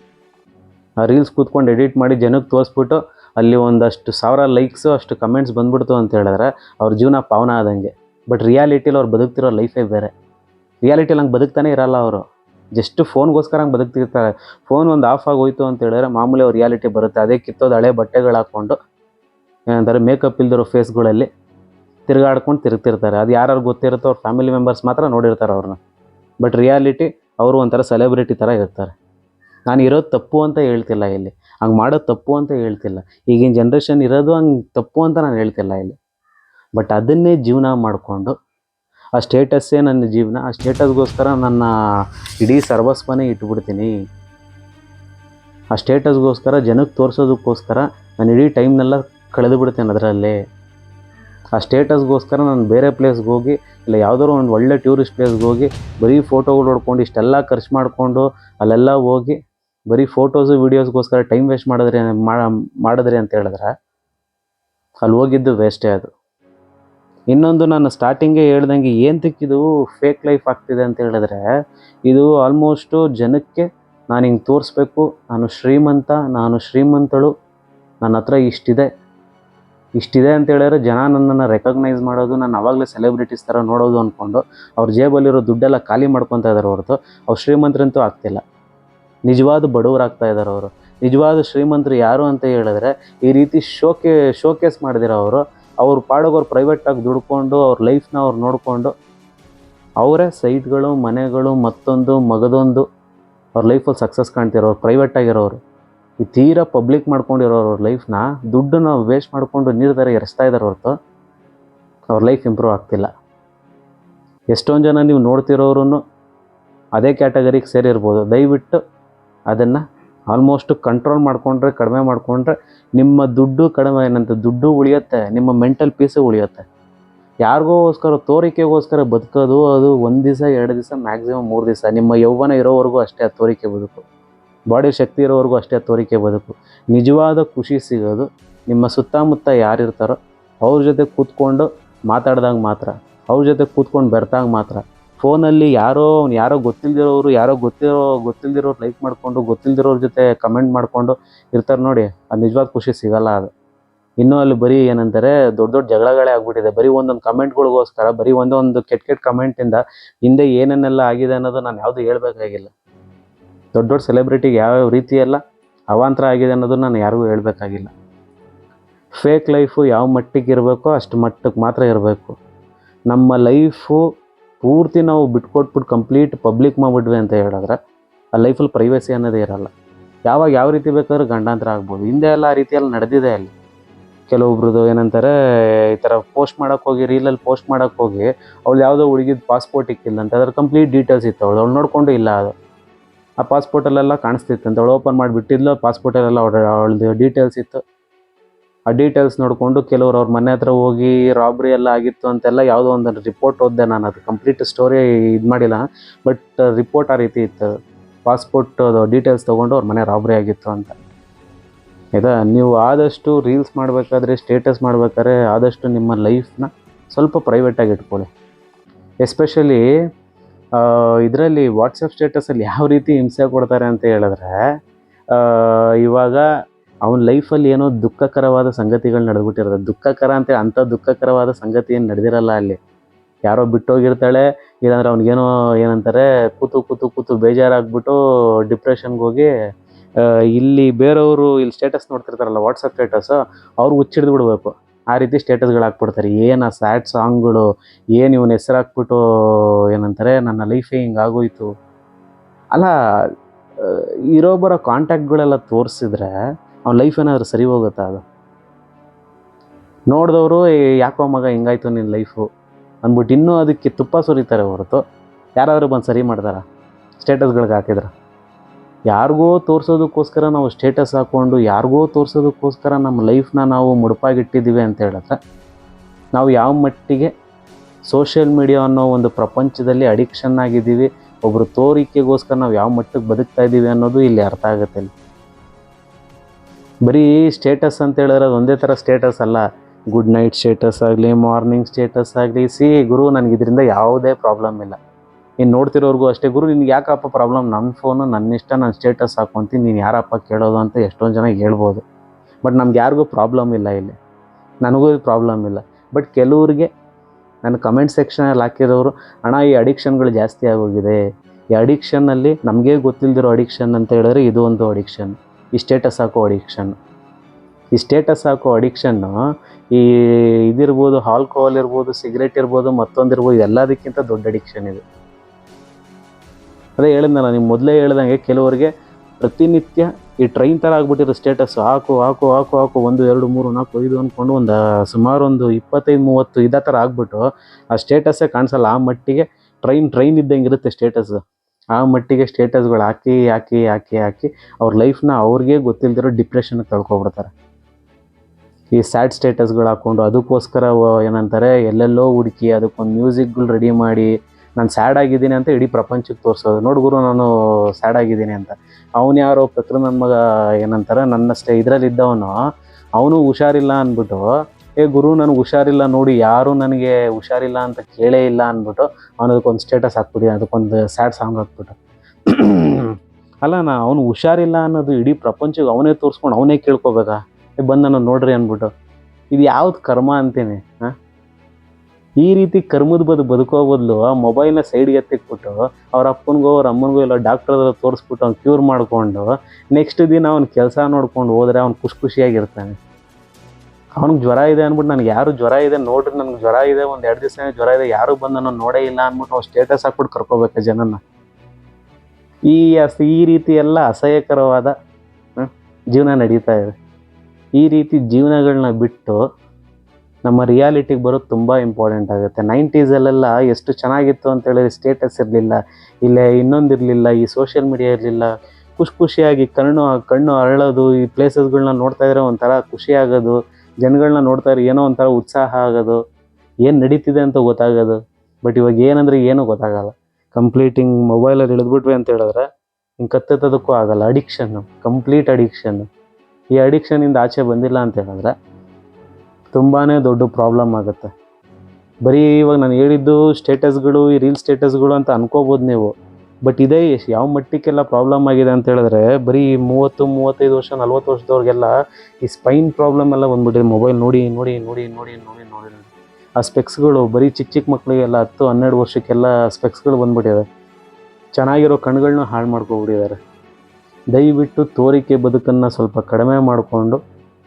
Speaker 1: ಆ ರೀಲ್ಸ್ ಕೂತ್ಕೊಂಡು ಎಡಿಟ್ ಮಾಡಿ ಜನಕ್ಕೆ ತೋರಿಸ್ಬಿಟ್ಟು ಅಲ್ಲಿ ಒಂದಷ್ಟು ಸಾವಿರ ಲೈಕ್ಸು ಅಷ್ಟು ಕಮೆಂಟ್ಸ್ ಬಂದ್ಬಿಡ್ತು ಅಂತ ಹೇಳಿದ್ರೆ ಅವ್ರ ಜೀವನ ಪಾವನ ಆದಂಗೆ. ಬಟ್ ರಿಯಾಲಿಟಿಲಿ ಅವ್ರು ಬದುಕ್ತಿರೋ ಲೈಫೇ ಬೇರೆ. ರಿಯಾಲಿಟಿಲಿ ಹಂಗೆ ಬದುಕ್ತಾನೆ ಇರಲ್ಲ ಅವರು. ಜಸ್ಟ್ ಫೋನ್ಗೋಸ್ಕರ ಹಂಗೆ ಬದುಕ್ತಿರ್ತಾರೆ. ಫೋನ್ ಒಂದು ಆಫ್ ಆಗೋಯ್ತು ಅಂತ ಹೇಳಿದ್ರೆ ಮಾಮೂಲಿ ಅವ್ರ ರಿಯಾಲಿಟಿ ಬರುತ್ತೆ. ಅದೇ ಕಿತ್ತೋದು ಹಳೆ ಬಟ್ಟೆಗಳು ಹಾಕ್ಕೊಂಡು ಏನಂತಾರೆ ಮೇಕಪ್ ಇಲ್ದಿರೋ ಫೇಸ್ಗಳಲ್ಲಿ ತಿರುಗಾಡ್ಕೊಂಡು ತಿರುಗ್ತಿರ್ತಾರೆ. ಅದು ಯಾರು ಗೊತ್ತಿರುತ್ತೋ ಅವ್ರ ಫ್ಯಾಮಿಲಿ ಮೆಂಬರ್ಸ್ ಮಾತ್ರ ನೋಡಿರ್ತಾರೆ ಅವ್ರನ್ನ ಬಟ್ ರಿಯಾಲಿಟಿ ಅವರು ಒಂಥರ ಸೆಲೆಬ್ರಿಟಿ ಥರ ಇರ್ತಾರೆ. ನಾನು ಇರೋದು ತಪ್ಪು ಅಂತ ಹೇಳ್ತಿಲ್ಲ ಇಲ್ಲಿ. ಹಂಗೆ ಮಾಡೋದು ತಪ್ಪು ಅಂತ ಹೇಳ್ತಿಲ್ಲ. ಈಗಿನ ಜನ್ರೇಷನ್ ಇರೋದು ಹಂಗೆ ತಪ್ಪು ಅಂತ ನಾನು ಹೇಳ್ತಿಲ್ಲ ಇಲ್ಲಿ. ಬಟ್ ಅದನ್ನೇ ಜೀವನ ಮಾಡಿಕೊಂಡು, ಆ ಸ್ಟೇಟಸ್ಸೇ ನನ್ನ ಜೀವನ, ಆ ಸ್ಟೇಟಸ್ಗೋಸ್ಕರ ನನ್ನ ಇಡೀ ಸರ್ವಸ್ವನೇ ಇಟ್ಬಿಡ್ತೀನಿ. ಆ ಸ್ಟೇಟಸ್ಗೋಸ್ಕರ ಜನಕ್ಕೆ ತೋರಿಸೋದಕ್ಕೋಸ್ಕರ ನಾನು ಇಡೀ ಟೈಮ್ನೆಲ್ಲ ಕಳೆದು ಬಿಡ್ತೇನೆ ಅದರಲ್ಲೇ. ಆ ಸ್ಟೇಟಸ್ಗೋಸ್ಕರ ನಾನು ಬೇರೆ ಪ್ಲೇಸ್ಗೆ ಹೋಗಿ ಇಲ್ಲ ಯಾವುದಾದ್ರು ಒಂದು ಒಳ್ಳೆ ಟೂರಿಸ್ಟ್ ಪ್ಲೇಸ್ಗೆ ಹೋಗಿ ಬರೀ ಫೋಟೋಗಳು ನೋಡ್ಕೊಂಡು ಇಷ್ಟೆಲ್ಲ ಖರ್ಚು ಮಾಡಿಕೊಂಡು ಅಲ್ಲೆಲ್ಲ ಹೋಗಿ, ಬರೀ ಫೋಟೋಸು ವೀಡಿಯೋಸ್ಗೋಸ್ಕರ ಟೈಮ್ ವೇಸ್ಟ್ ಮಾಡಿದ್ರಿ ಮಾಡಿದ್ರೆ ಅಂತ ಹೇಳಿದ್ರೆ, ಅಲ್ಲಿ ಹೋಗಿದ್ದು ವೇಸ್ಟೇ ಅದು. ಇನ್ನೊಂದು ನಾನು ಸ್ಟಾರ್ಟಿಂಗೇ ಹೇಳ್ದಂಗೆ ಏನು ತಿಕ್ಕಿದು ಫೇಕ್ ಲೈಫ್ ಆಗ್ತಿದೆ ಅಂತ ಹೇಳಿದ್ರೆ, ಇದು ಆಲ್ಮೋಸ್ಟು ಜನಕ್ಕೆ ನಾನು ಹಿಂಗೆ ತೋರಿಸ್ಬೇಕು, ನಾನು ಶ್ರೀಮಂತ, ನಾನು ಶ್ರೀಮಂತಳು, ನನ್ನ ಹತ್ರ ಇಷ್ಟಿದೆ ಇಷ್ಟಿದೆ ಅಂತ ಹೇಳಿದ್ರೆ ಜನ ನನ್ನನ್ನು ರೆಕಗ್ನೈಸ್ ಮಾಡೋದು ನಾನು ಅವಾಗಲೇ ಸೆಲೆಬ್ರಿಟೀಸ್ ಥರ ನೋಡೋದು ಅಂದ್ಕೊಂಡು ಅವ್ರ ಜೇಬಲ್ಲಿರೋ ದುಡ್ಡೆಲ್ಲ ಖಾಲಿ ಮಾಡ್ಕೊತಾ ಇದ್ದಾರೆ ಹೊರತು. ಅವ್ರು ಶ್ರೀಮಂತರಂತೂ ಆಗ್ತಿಲ್ಲ. ನಿಜವಾದ ಬಡವರಾಗ್ತಾ ಇದ್ದಾರೆ ಅವರು. ನಿಜವಾದ ಶ್ರೀಮಂತರು ಯಾರು ಅಂತ ಹೇಳಿದ್ರೆ, ಈ ರೀತಿ ಶೋಕೆ, ಶೋಕೇಸ್ ಮಾಡಿದಿರೋ ಅವರು. ಅವ್ರ ಪಾಡೋಗೋರು ಪ್ರೈವೇಟಾಗಿ ದುಡ್ಕೊಂಡು, ಅವ್ರ ಲೈಫ್ನ ಅವ್ರು ನೋಡಿಕೊಂಡು, ಅವರೇ ಸೈಟ್ಗಳು, ಮನೆಗಳು, ಮತ್ತೊಂದು, ಮಗದೊಂದು, ಅವ್ರ ಲೈಫಲ್ಲಿ ಸಕ್ಸಸ್ ಕಾಣ್ತಿರೋರು ಪ್ರೈವೇಟ್ ಆಗಿರೋರು ಈ ತೀರಾ ಪಬ್ಲಿಕ್ ಮಾಡ್ಕೊಂಡಿರೋರು ಲೈಫ್ನ ದುಡ್ಡನ್ನ ವೇಸ್ಟ್ ಮಾಡಿಕೊಂಡು ನೀರು ಥರ ಎರೆಸ್ತಾ ಇದ್ದಾರೆ ಹೊರತು ಅವ್ರ ಲೈಫ್ ಇಂಪ್ರೂವ್ ಆಗ್ತಿಲ್ಲ. ಎಷ್ಟೊಂದು ಜನ ನೀವು ನೋಡ್ತಿರೋರು ಅದೇ ಕ್ಯಾಟಗರಿಗೆ ಸೇರಿರ್ಬೋದು. ದಯವಿಟ್ಟು ಅದನ್ನು ಆಲ್ಮೋಸ್ಟ್ ಕಂಟ್ರೋಲ್ ಮಾಡಿಕೊಂಡ್ರೆ, ಕಡಿಮೆ ಮಾಡಿಕೊಂಡ್ರೆ ನಿಮ್ಮ ದುಡ್ಡು ಕಡಿಮೆ ಏನಂತ? ದುಡ್ಡು ಉಳಿಯುತ್ತೆ, ನಿಮ್ಮ ಮೆಂಟಲ್ ಪೀಸು ಉಳಿಯುತ್ತೆ. ಯಾರಿಗೋಸ್ಕರ ತೋರಿಕೆಗೋಸ್ಕರ ಬದುಕೋದು ಅದು ಒಂದು ದಿವಸ, ಎರಡು ದಿವಸ ಮ್ಯಾಕ್ಸಿಮಮ್ ಮೂರು ದಿವಸ. ನಿಮ್ಮ ಯೌವನ ಇರೋವರೆಗೂ ಅಷ್ಟೇ ಆ ತೋರಿಕೆ ಬದುಕು. ಬಾಡಿ ಶಕ್ತಿ ಇರೋವರೆಗೂ ಅಷ್ಟೇ ತೋರಿಕೆ ಬದುಕು. ನಿಜವಾದ ಖುಷಿ ಸಿಗೋದು ನಿಮ್ಮ ಸುತ್ತಮುತ್ತ ಯಾರಿರ್ತಾರೋ ಅವ್ರ ಜೊತೆ ಕೂತ್ಕೊಂಡು ಮಾತಾಡ್ದಾಗ ಮಾತ್ರ, ಅವ್ರ ಜೊತೆ ಕೂತ್ಕೊಂಡು ಬೆರ್ತಾಗ ಮಾತ್ರ. ಫೋನಲ್ಲಿ ಯಾರೋ ಯಾರೋ ಗೊತ್ತಿಲ್ದಿರೋರು, ಯಾರೋ ಗೊತ್ತಿರೋ, ಗೊತ್ತಿಲ್ದಿರೋರು ಲೈಕ್ ಮಾಡಿಕೊಂಡು, ಗೊತ್ತಿಲ್ದಿರೋರ ಜೊತೆ ಕಮೆಂಟ್ ಮಾಡಿಕೊಂಡು ಇರ್ತಾರೆ ನೋಡಿ, ಅದು ನಿಜವಾದ ಖುಷಿ ಸಿಗಲ್ಲ ಅದು. ಇನ್ನೂ ಅಲ್ಲಿ ಬರೀ ಏನಂತಾರೆ, ದೊಡ್ಡ ದೊಡ್ಡ ಜಗಳಗಳೇ ಆಗ್ಬಿಟ್ಟಿದೆ. ಬರೀ ಒಂದೊಂದು ಕಮೆಂಟ್ಗಳಿಗೋಸ್ಕರ ಬರೀ ಒಂದೊಂದು ಕೆಟ್ಟ ಕೆಟ್ಟ ಕಮೆಂಟಿಂದ ಹಿಂದೆ ಏನೇನೆಲ್ಲ ಆಗಿದೆ ಅನ್ನೋದು ನಾನು ಯಾವುದು ಹೇಳ್ಬೇಕಾಗಿಲ್ಲ. ದೊಡ್ಡ ದೊಡ್ಡ ಸೆಲೆಬ್ರಿಟಿಗೆ ಯಾವ್ಯಾವ ರೀತಿ ಎಲ್ಲ ಅವಾಂತರ ಆಗಿದೆ ಅನ್ನೋದು ನಾನು ಯಾರಿಗೂ ಹೇಳಬೇಕಾಗಿಲ್ಲ. ಫೇಕ್ ಲೈಫು ಯಾವ ಮಟ್ಟಿಗೆ ಇರಬೇಕೋ ಅಷ್ಟು ಮಟ್ಟಕ್ಕೆ ಮಾತ್ರ ಇರಬೇಕು. ನಮ್ಮ ಲೈಫು ಪೂರ್ತಿ ನಾವು ಬಿಟ್ಕೊಟ್ಬಿಟ್ಟು ಕಂಪ್ಲೀಟ್ ಪಬ್ಲಿಕ್ ಮಾಡಿಬಿಡ್ವಿ ಅಂತ ಹೇಳಿದ್ರೆ ಆ ಲೈಫಲ್ಲಿ ಪ್ರೈವಸಿ ಅನ್ನೋದೇ ಇರಲ್ಲ. ಯಾವಾಗ ಯಾವ ರೀತಿ ಬೇಕಾದ್ರೂ ಗಂಡಾಂತರ ಆಗ್ಬೋದು. ಹಿಂದೆ ಎಲ್ಲ ಆ ರೀತಿಯಲ್ಲಿ ನಡೆದಿದೆ ಅಲ್ಲಿ. ಕೆಲವೊಬ್ರದ್ದು ಏನಂತಾರೆ, ಈ ಥರ ಪೋಸ್ಟ್ ಮಾಡೋಕೆ ಹೋಗಿ ರೀಲಲ್ಲಿ ಪೋಸ್ಟ್ ಮಾಡೋಕ್ಕೆ ಹೋಗಿ ಅವ್ಳು ಯಾವುದೋ ಹುಡುಗಿದ ಪಾಸ್ಪೋರ್ಟ್ ಇಕ್ಕಿಲ್ಲ ಅಂತ ಅದ್ರ ಕಂಪ್ಲೀಟ್ ಡೀಟೇಲ್ಸ್ ಇತ್ತು ಅವಳು ಅವ್ಳು ನೋಡಿಕೊಂಡು ಇಲ್ಲ ಅದು. ಆ ಪಾಸ್ಪೋರ್ಟಲ್ಲೆಲ್ಲ ಕಾಣಿಸ್ತಿತ್ತು. ಅವಳು ಓಪನ್ ಮಾಡಿಬಿಟ್ಟಿದ್ಲು ಪಾಸ್ಪೋರ್ಟಲ್ಲೆಲ್ಲ ಅವಳ ಅವಳದು ಡೀಟೇಲ್ಸ್ ಇತ್ತು. ಆ ಡೀಟೇಲ್ಸ್ ನೋಡಿಕೊಂಡು ಕೆಲವರು ಅವ್ರ ಮನೆ ಹತ್ರ ಹೋಗಿ ರಾಬ್ರಿ ಎಲ್ಲ ಆಗಿತ್ತು ಅಂತೆಲ್ಲ ಯಾವುದೋ ಒಂದು ರಿಪೋರ್ಟ್ ಓದ್ದೆ ನಾನು. ಅದು ಕಂಪ್ಲೀಟ್ ಸ್ಟೋರಿ ಇದು ಮಾಡಿಲ್ಲ. ಬಟ್ ರಿಪೋರ್ಟ್ ಆ ರೀತಿ ಇತ್ತು. ಪಾಸ್ಪೋರ್ಟ್ ಡೀಟೇಲ್ಸ್ ತೊಗೊಂಡು ಅವ್ರ ಮನೆ ರಾಬ್ರಿ ಆಗಿತ್ತು ಅಂತ. ಆಯಿತಾ ನೀವು ಆದಷ್ಟು ರೀಲ್ಸ್ ಮಾಡಬೇಕಾದ್ರೆ ಸ್ಟೇಟಸ್ ಮಾಡಬೇಕಾದ್ರೆ ಆದಷ್ಟು ನಿಮ್ಮ ಲೈಫ್ನ ಸ್ವಲ್ಪ ಪ್ರೈವೇಟಾಗಿ ಇಟ್ಕೊಳ್ಳಿ. ಎಸ್ಪೆಷಲಿ ಇದರಲ್ಲಿ ವಾಟ್ಸಪ್ ಸ್ಟೇಟಸಲ್ಲಿ ಯಾವ ರೀತಿ ಹಿಂಸೆ ಕೊಡ್ತಾರೆ ಅಂತ ಹೇಳಿದ್ರೆ ಇವಾಗ ಅವನ ಲೈಫಲ್ಲಿ ಏನೋ ದುಃಖಕರವಾದ ಸಂಗತಿಗಳು ನಡೆದ್ಬಿಟ್ಟಿರುತ್ತೆ ದುಃಖಕರ ಅಂತ ಅಂಥ ದುಃಖಕರವಾದ ಸಂಗತಿ ಏನು ನಡೆದಿರಲ್ಲ ಅಲ್ಲಿ. ಯಾರೋ ಬಿಟ್ಟೋಗಿರ್ತಾಳೆ, ಇಲ್ಲಾಂದ್ರೆ ಅವ್ನಿಗೇನೋ ಏನಂತಾರೆ, ಕೂತು ಕೂತು ಕೂತು ಬೇಜಾರಾಗ್ಬಿಟ್ಟು ಡಿಪ್ರೆಷನ್ಗೆ ಹೋಗಿ ಇಲ್ಲಿ ಬೇರೆಯವರು ಇಲ್ಲಿ ಸ್ಟೇಟಸ್ ನೋಡ್ತಿರ್ತಾರಲ್ಲ ವಾಟ್ಸಪ್ ಸ್ಟೇಟಸ್ಸು ಅವ್ರು ಹುಚ್ಚಿಡ್ದು ಬಿಡ್ಬೇಕು. ಆ ರೀತಿ ಸ್ಟೇಟಸ್ಗಳು ಹಾಕ್ಬಿಡ್ತಾರೆ. ಏನು ಆ ಸ್ಯಾಡ್ ಸಾಂಗ್ಗಳು ಏನು ಇವನ ಹೆಸರು ಹಾಕ್ಬಿಟ್ಟು ಏನಂತಾರೆ, ನನ್ನ ಲೈಫೇ ಹಿಂಗಾಗೋಯ್ತು. ಅಲ್ಲ ಇರೋ ಬರೋ ಕಾಂಟ್ಯಾಕ್ಟ್ಗಳೆಲ್ಲ ತೋರಿಸಿದ್ರೆ ಅವ್ನ ಲೈಫ್ ಏನಾದರೂ ಸರಿ ಹೋಗುತ್ತಾ ಅದು? ನೋಡಿದವರು ಯಾಕೋ ಮಗ ಹಿಂಗಾಯ್ತು ನಿನ್ನ ಲೈಫು ಅಂದ್ಬಿಟ್ಟು ಇನ್ನೂ ಅದಕ್ಕೆ ತುಪ್ಪ ಸುರಿತಾರೆ ಹೊರತು. ಯಾರಾದರೂ ಬಂದು ಸರಿ ಮಾಡ್ತಾರ? ಸ್ಟೇಟಸ್ಗಳಿಗೆ ಹಾಕಿದ್ರೆ. ಯಾರಿಗೋ ತೋರಿಸೋದಕ್ಕೋಸ್ಕರ ನಾವು ಸ್ಟೇಟಸ್ ಹಾಕ್ಕೊಂಡು ಯಾರಿಗೋ ತೋರಿಸೋದಕ್ಕೋಸ್ಕರ ನಮ್ಮ ಲೈಫ್ನ ನಾವು ಮುಡುಪಾಗಿಟ್ಟಿದ್ದೀವಿ ಅಂತ ಹೇಳಿದ್ರೆ, ನಾವು ಯಾವ ಮಟ್ಟಿಗೆ ಸೋಷಿಯಲ್ ಮೀಡಿಯಾ ಅನ್ನೋ ಒಂದು ಪ್ರಪಂಚದಲ್ಲಿ ಅಡಿಕ್ಷನ್ ಆಗಿದ್ದೀವಿ ಒಬ್ಬರು ತೋರಿಕೆಗೋಸ್ಕರ ನಾವು ಯಾವ ಮಟ್ಟಕ್ಕೆ ಬದುಕ್ತಾ ಇದ್ದೀವಿ ಅನ್ನೋದು ಇಲ್ಲಿ ಅರ್ಥ ಆಗುತ್ತೆ ಬರೀ ಸ್ಟೇಟಸ್ ಅಂತ ಹೇಳಿದ್ರೆ ಅದು ಒಂದೇ ಥರ ಸ್ಟೇಟಸ್ ಅಲ್ಲ. ಗುಡ್ ನೈಟ್ ಸ್ಟೇಟಸ್ ಆಗಲಿ ಮಾರ್ನಿಂಗ್ ಸ್ಟೇಟಸ್ ಆಗಲಿ ಸಿ ಗುರು, ನನಗೆ ಇದರಿಂದ ಯಾವುದೇ ಪ್ರಾಬ್ಲಮ್ ಇಲ್ಲ. ನೀನು ನೋಡ್ತಿರೋರ್ಗೂ ಅಷ್ಟೇ. ಗುರು, ನಿನ್ಗೆ ಯಾಕಪ್ಪ ಪ್ರಾಬ್ಲಮ್ ನನ್ನ ಫೋನು ನನ್ನ ಇಷ್ಟ, ನಾನು ಸ್ಟೇಟಸ್ ಹಾಕ್ಕೊಂತೀನಿ ನೀನು ಯಾರಪ್ಪ ಕೇಳೋದು ಅಂತ ಎಷ್ಟೊಂದು ಜನ ಹೇಳ್ಬೋದು. ಬಟ್ ನಮ್ಗೆ ಯಾರಿಗೂ ಪ್ರಾಬ್ಲಮ್ ಇಲ್ಲ ಇಲ್ಲಿ. ನನಗೂ ಪ್ರಾಬ್ಲಮ್ ಇಲ್ಲ. ಬಟ್ ಕೆಲವ್ರಿಗೆ ನನ್ನ ಕಮೆಂಟ್ ಸೆಕ್ಷನಲ್ಲಿ ಹಾಕಿರೋರು, ಅಣ್ಣ, ಈ ಅಡಿಕ್ಷನ್ಗಳು ಜಾಸ್ತಿ ಆಗೋಗಿದೆ. ಈ ಅಡಿಕ್ಷನ್ನಲ್ಲಿ ನಮಗೆ ಗೊತ್ತಿಲ್ಲದಿರೋ ಅಡಿಕ್ಷನ್ ಅಂತ ಹೇಳಿದ್ರೆ ಇದು ಒಂದು ಅಡಿಕ್ಷನ್ ಈ ಸ್ಟೇಟಸ್ ಹಾಕೋ ಅಡಿಕ್ಷನ್ ಈ ಸ್ಟೇಟಸ್ ಹಾಕೋ ಅಡಿಕ್ಷನ್ನು ಈ ಇದಿರ್ಬೋದು ಆಲ್ಕೋಹಾಲ್ ಇರ್ಬೋದು ಸಿಗರೇಟ್ ಇರ್ಬೋದು, ಮತ್ತೊಂದಿರ್ಬೋದು ಎಲ್ಲದಕ್ಕಿಂತ ದೊಡ್ಡ ಅಡಿಕ್ಷನ್ ಇದು. ಅದೇ ಹೇಳಿದ್ನಲ್ಲ, ನೀವು ಮೊದಲೇ ಹೇಳ್ದಂಗೆ ಕೆಲವರಿಗೆ ಪ್ರತಿನಿತ್ಯ ಈ ಟ್ರೈನ್ ಥರ ಆಗ್ಬಿಟ್ಟಿರೋ ಸ್ಟೇಟಸ್ ಹಾಕು ಹಾಕು ಹಾಕು ಹಾಕು, ಒಂದು, ಎರಡು, ಮೂರು, ನಾಲ್ಕು, ಐದು ಅಂದ್ಕೊಂಡು ಒಂದು ಸುಮಾರು ಒಂದು ಇಪ್ಪತ್ತೈದು, ಮೂವತ್ತು ಇದೇ ಥರ ಆಗಿಬಿಟ್ಟು ಆ ಸ್ಟೇಟಸ್ಸೇ ಕಾಣಿಸಲ್ಲ. ಆ ಮಟ್ಟಿಗೆ ಟ್ರೈನ್ ಟ್ರೈನ್ ಇದ್ದಂಗೆ ಇರುತ್ತೆ ಸ್ಟೇಟಸ್ ಆ ಮಟ್ಟಿಗೆ ಸ್ಟೇಟಸ್ಗಳು ಹಾಕಿ ಹಾಕಿ ಹಾಕಿ ಹಾಕಿ ಅವ್ರ ಲೈಫ್ನ ಅವ್ರಿಗೆ ಗೊತ್ತಿಲ್ದಿರೋ ಡಿಪ್ರೆಷನ್ಗೆ ತಳ್ಕೊಬಿಡ್ತಾರೆ. ಈ ಸ್ಯಾಡ್ ಸ್ಟೇಟಸ್ಗಳು ಹಾಕ್ಕೊಂಡು ಅದಕ್ಕೋಸ್ಕರ ಏನಂತಾರೆ, ಎಲ್ಲೆಲ್ಲೋ ಹುಡುಕಿ ಅದಕ್ಕೊಂದು ಮ್ಯೂಸಿಕ್ಗಳು ರೆಡಿ ಮಾಡಿ ನಾನು ಸ್ಯಾಡ್ ಆಗಿದ್ದೀನಿ ಅಂತ ಇಡೀ ಪ್ರಪಂಚಕ್ಕೆ ತೋರಿಸೋದು. ನೋಡು ಗುರು, ನಾನು ಸ್ಯಾಡ್ ಆಗಿದ್ದೀನಿ ಅಂತ. ಅವನು ಯಾರೋ ಪತ್ರ ನನ್ನ ಮಗ ಏನಂತಾರೆ ನನ್ನಷ್ಟೇ ಇದರಲ್ಲಿದ್ದವನು, ಅವನು ಹುಷಾರಿಲ್ಲ ಅಂದ್ಬಿಟ್ಟು, ಏ ಗುರು, ನನಗೆ ಹುಷಾರಿಲ್ಲ ನೋಡಿ, ಯಾರು ನನಗೆ ಹುಷಾರಿಲ್ಲ ಅಂತ ಕೇಳೇ ಇಲ್ಲ ಅಂದ್ಬಿಟ್ಟು, ಅವನು ಅದಕ್ಕೊಂದು ಸ್ಟೇಟಸ್ ಹಾಕ್ಬಿಟ್ಟಿದ್ದಾನೆ ಅದಕ್ಕೊಂದು ಸ್ಯಾಡ್ ಸಾಂಗ್ ಹಾಕ್ಬಿಟ್ಟು. <clears throat> ಅಲ್ಲ ನಾ, ಅವನು ಹುಷಾರಿಲ್ಲ ಅನ್ನೋದು ಇಡೀ ಪ್ರಪಂಚಕ್ಕೆ ಅವನೇ ತೋರಿಸ್ಕೊಂಡು ಅವನೇ ಕೇಳ್ಕೊಬೇಕಾ? ಏ ಬಂದು ನಾನು ನೋಡ್ರಿ ಅಂದ್ಬಿಟ್ಟು. ಇದು ಯಾವ್ದು ಕರ್ಮ ಅಂತೀನಿ, ಹಾಂ? ಈ ರೀತಿ ಕರ್ಮದ ಬದು ಬದುಕೋ ಬದಲು ಆ ಮೊಬೈಲ್ನ ಸೈಡ್ಗೆ ಎತ್ತಿಕ್ಬಿಟ್ಟು ಅವ್ರ ಅಪ್ಪನಿಗೋ, ಅವ್ರ ಅಮ್ಮನಿಗೋ ಇಲ್ಲ ಡಾಕ್ಟರ್ ಹತ್ರ ತೋರಿಸ್ಬಿಟ್ಟು ಅವ್ನು ಕ್ಯೂರ್ ಮಾಡಿಕೊಂಡು ನೆಕ್ಸ್ಟ್ ದಿನ ಅವ್ನ ಕೆಲಸ ನೋಡ್ಕೊಂಡು ಹೋದ್ರೆ ಅವ್ನು ಖುಷಿ ಖುಷಿಯಾಗಿರ್ತಾನೆ. ಅವ್ನಿಗೆ ಜ್ವರ ಇದೆ ಅಂದ್ಬಿಟ್ಟು ನನಗೆ ಯಾರು ಜ್ವರ ಇದೆ ನೋಡ್ರಿ, ನನಗೆ ಜ್ವರ ಇದೆ, ಒಂದು ಎರಡು ದಿವಸ ಜ್ವರ ಇದೆ, ಯಾರು ಬಂದು ನೋಡೇ ಇಲ್ಲ ಅಂದ್ಬಿಟ್ಟು ಅವ್ನು ಸ್ಟೇಟಸ್ ಹಾಕ್ಬಿಟ್ಟು ಕರ್ಕೋಬೇಕು ಜನನ ಈ ಅಸ್- ಈ ರೀತಿ ಎಲ್ಲ ಅಸಹ್ಯಕರವಾದ ಜೀವನ ನಡೀತಾ ಇದೆ. ಈ ರೀತಿ ಜೀವನಗಳನ್ನ ಬಿಟ್ಟು ನಮ್ಮ ರಿಯಾಲಿಟಿಗೆ ಬರೋದು ತುಂಬ ಇಂಪಾರ್ಟೆಂಟ್ ಆಗುತ್ತೆ. ನೈಂಟೀಸಲ್ಲೆಲ್ಲ ಎಷ್ಟು ಚೆನ್ನಾಗಿತ್ತು ಅಂತ ಹೇಳಿದ್ರೆ ಸ್ಟೇಟಸ್ ಇರಲಿಲ್ಲ, ಇಲ್ಲೇ ಇನ್ನೊಂದು ಇರಲಿಲ್ಲ, ಈ ಸೋಷಿಯಲ್ ಮೀಡಿಯಾ ಇರಲಿಲ್ಲ. ಖುಷಿ ಖುಷಿಯಾಗಿ ಕಣ್ಣು ಕಣ್ಣು ಅರಳೋದು, ಈ ಪ್ಲೇಸಸ್ಗಳನ್ನ ನೋಡ್ತಾ ಇದ್ರೆ ಒಂಥರ ಖುಷಿ ಆಗೋದು ಜನಗಳನ್ನ ನೋಡ್ತಾ ಇದ್ರೆ ಏನೋ ಒಂಥರ ಉತ್ಸಾಹ ಆಗೋದು. ಏನು ನಡೀತಿದೆ ಅಂತ ಗೊತ್ತಾಗೋದು. ಬಟ್ ಇವಾಗ ಏನಂದ್ರೆ ಏನೂ ಗೊತ್ತಾಗಲ್ಲ. ಕಂಪ್ಲೀಟ್ ಹಿಂಗೆ ಮೊಬೈಲಲ್ಲಿ ಇಳಿದ್ಬಿಟ್ವಿ ಅಂತ ಹೇಳಿದ್ರೆ ಹಿಂಗೆ ಕತ್ತೆತ್ತೋದಕ್ಕೂ ಆಗಲ್ಲ. ಅಡಿಕ್ಷನ್ನು ಕಂಪ್ಲೀಟ್ ಅಡಿಕ್ಷನ್ನು ಈ ಅಡಿಕ್ಷನಿಂದ ಆಚೆ ಬಂದಿಲ್ಲ ಅಂತ ಹೇಳಿದ್ರೆ ತುಂಬಾ ದೊಡ್ಡ ಪ್ರಾಬ್ಲಮ್ ಆಗುತ್ತೆ. ಬರೀ ಇವಾಗ ನಾನು ಹೇಳಿದ್ದು ಸ್ಟೇಟಸ್ಗಳು ಈ ರೀಲ್ ಸ್ಟೇಟಸ್ಗಳು ಅಂತ ಅನ್ಕೋಬೋದು ನೀವು. ಬಟ್ ಇದೇ ಯಾವ ಮಟ್ಟಕ್ಕೆಲ್ಲ ಪ್ರಾಬ್ಲಮ್ ಆಗಿದೆ ಅಂತ ಹೇಳಿದ್ರೆ, ಬರೀ ಮೂವತ್ತು, ಮೂವತ್ತೈದು ವರ್ಷ, ನಲ್ವತ್ತು ವರ್ಷದವ್ರಿಗೆಲ್ಲ ಈ ಸ್ಪೈನ್ ಪ್ರಾಬ್ಲಮ್ ಎಲ್ಲ ಬಂದ್ಬಿಟ್ಟಿದೆ ಮೊಬೈಲ್ ನೋಡಿ ನೋಡಿ ನೋಡಿ ನೋಡಿ ನೋಡಿ ನೋಡಿ. ನೋಡಿ ಆ ಸ್ಪೆಕ್ಸ್ಗಳು ಬರೀ ಚಿಕ್ಕ ಚಿಕ್ಕ ಮಕ್ಕಳಿಗೆಲ್ಲ ಹತ್ತು, ಹನ್ನೆರಡು ವರ್ಷಕ್ಕೆಲ್ಲ ಸ್ಪೆಕ್ಸ್ಗಳು ಬಂದ್ಬಿಟ್ಟಿದೆ. ಚೆನ್ನಾಗಿರೋ ಕಣ್ಗಳನ್ನ ಹಾಳು ಮಾಡ್ಕೊಬಿಟ್ಟಿದ್ದಾರೆ. ದಯವಿಟ್ಟು ತೋರಿಕೆ ಬದುಕನ್ನು ಸ್ವಲ್ಪ ಕಡಿಮೆ ಮಾಡಿಕೊಂಡು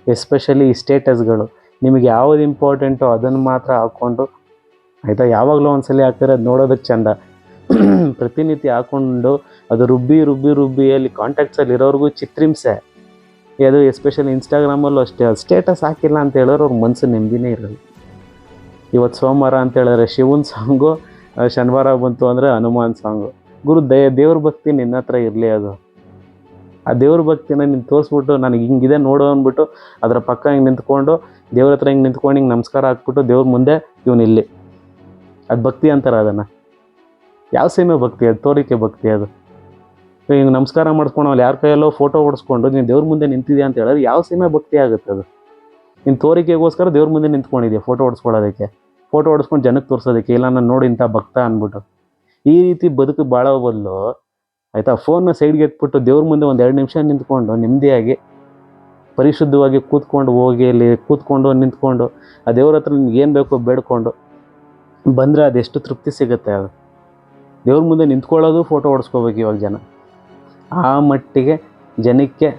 Speaker 1: ಎಸ್ಪೆಷಲಿ ಈ ಸ್ಟೇಟಸ್ಗಳು ನಿಮಗೆ ಯಾವ್ದು ಇಂಪಾರ್ಟೆಂಟೋ ಅದನ್ನು ಮಾತ್ರ ಹಾಕ್ಕೊಂಡು, ಆಯಿತಾ? ಯಾವಾಗಲೂ ಒಂದ್ಸಲಿ ಹಾಕ್ತಾರೆ ಅದು ನೋಡೋದಕ್ಕೆ ಚೆಂದ. <clears throat> ಪ್ರತಿನಿತ್ಯ ಹಾಕ್ಕೊಂಡು, ಅದು ರುಬ್ಬಿ ರುಬ್ಬಿ ರುಬ್ಬಿ, ಅಲ್ಲಿ ಕಾಂಟ್ಯಾಕ್ಟ್ಸಲ್ಲಿ ಇರೋರಿಗೂ ಚಿತ್ರಿಂಸೆ ಅದು ಎಸ್ಪೆಷಲಿ ಇನ್ಸ್ಟಾಗ್ರಾಮಲ್ಲೂ ಅಷ್ಟೇ. ಸ್ಟೇಟಸ್ ಹಾಕಿಲ್ಲ ಅಂತ ಹೇಳೋರು ಅವ್ರ ಮನಸ್ಸು ನೆಮ್ಮದಿನೇ ಇರಲಿ ಇವತ್ತು ಸೋಮವಾರ ಅಂತ ಹೇಳಿದ್ರೆ ಶಿವನ್ ಸಾಂಗು ಶನಿವಾರ ಬಂತು ಅಂದರೆ ಹನುಮಾನ್ ಸಾಂಗು ಗುರು ದಯ, ದೇವ್ರ ಭಕ್ತಿ ನಿನ್ನ ಹತ್ರ ಇರಲಿ ಅದು. ಆ ದೇವ್ರ ಭಕ್ತಿನ ನೀನು ತೋರಿಸ್ಬಿಟ್ಟು, ನನಗೆ ಹಿಂಗಿದೆ ನೋಡು ಅಂದ್ಬಿಟ್ಟು, ಅದರ ಪಕ್ಕ ಹಿಂಗೆ ನಿಂತ್ಕೊಂಡು ದೇವ್ರ ಹತ್ರ ಹಿಂಗೆ ನಿಂತ್ಕೊಂಡು ಹಿಂಗೆ ನಮಸ್ಕಾರ ಹಾಕ್ಬಿಟ್ಟು ದೇವ್ರ ಮುಂದೆ ಇವನು ಇಲ್ಲಿ. ಅದು ಭಕ್ತಿ ಅಂತಾರೆ ಅದನ್ನು. ಯಾವ ಸೀಮೆ ಭಕ್ತಿ ಅದು? ತೋರಿಕೆ ಭಕ್ತಿ ಅದು. ಹಿಂಗೆ ನಮಸ್ಕಾರ ಮಾಡಿಸ್ಕೊಂಡು ಅಲ್ಲಿ ಯಾರ ಕೈಯಲ್ಲೋ ಫೋಟೋ ಹೊಡ್ಸ್ಕೊಂಡು ನೀನು ದೇವ್ರ ಮುಂದೆ ನಿಂತಿದ್ಯಾ ಅಂತ ಹೇಳಿದ್ರೆ ಯಾವ ಸೀಮೆ ಭಕ್ತಿ ಆಗುತ್ತೆ ಅದು? ನೀನು ತೋರಿಕೆಗೋಸ್ಕರ ದೇವ್ರ ಮುಂದೆ ನಿಂತ್ಕೊಂಡಿದ್ಯಾ ಫೋಟೋ ಹೊಡ್ಸ್ಕೊಳ್ಳೋದಕ್ಕೆ? ಫೋಟೋ ಹೊಡ್ಸ್ಕೊಂಡು ಜನಕ್ಕೆ ತೋರಿಸೋದಕ್ಕೆ? ಇಲ್ಲ, ನಾನು ನೋಡಿ ಇಂಥ ಭಕ್ತ ಅಂದ್ಬಿಟ್ಟು. ಈ ರೀತಿ ಬದುಕು ಭಾಳ ಬದಲು ಆಯಿತಾ ಫೋನ್ನ ಸೈಡ್ಗೆ ಎತ್ಬಿಟ್ಟು ದೇವ್ರ ಮುಂದೆ ಒಂದು ಎರಡು ನಿಮಿಷ ನಿಂತ್ಕೊಂಡು ನೆಮ್ಮದಿಯಾಗಿ ಪರಿಶುದ್ಧವಾಗಿ ಕೂತ್ಕೊಂಡು ಹೋಗಿ ಅಲ್ಲಿ ಕೂತ್ಕೊಂಡು ನಿಂತ್ಕೊಂಡು, ಆ ದೇವ್ರ ಹತ್ರ ನಿಮ್ಗೆ ಏನು ಬೇಕೋ ಬೇಡ್ಕೊಂಡು ಬಂದರೆ ಅದೆಷ್ಟು ತೃಪ್ತಿ ಸಿಗುತ್ತೆ ಅದು. ದೇವ್ರ ಮುಂದೆ ನಿಂತ್ಕೊಳ್ಳೋದು ಫೋಟೋ ಹೊಡ್ಸ್ಕೋಬೇಕು ಇವಾಗ ಜನ. ಆ ಮಟ್ಟಿಗೆ ಜನಕ್ಕೆ